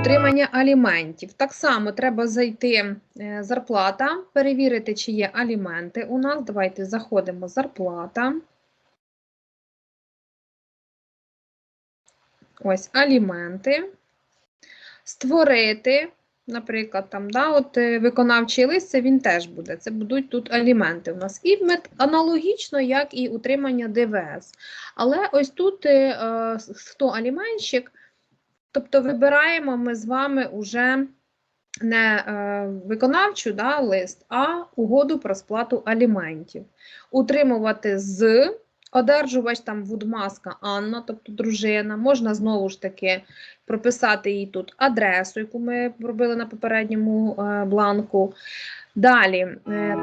утримання аліментів. Так само треба зайти е, зарплата, перевірити, чи є аліменти у нас. Давайте заходимо зарплата. Ось аліменти. Створити, наприклад, там, да, от е, виконавчий лист, це він теж буде. Це будуть тут аліменти у нас. І аналогічно, як і утримання ДВС. Але ось тут е, хто аліменщик, тобто вибираємо ми з вами уже не е, виконавчу да, лист, а угоду про сплату аліментів. Утримувати з одержувач там вудмаска Анна, тобто дружина. Можна знову ж таки прописати їй тут адресу, яку ми робили на попередньому е, бланку. Далі. е,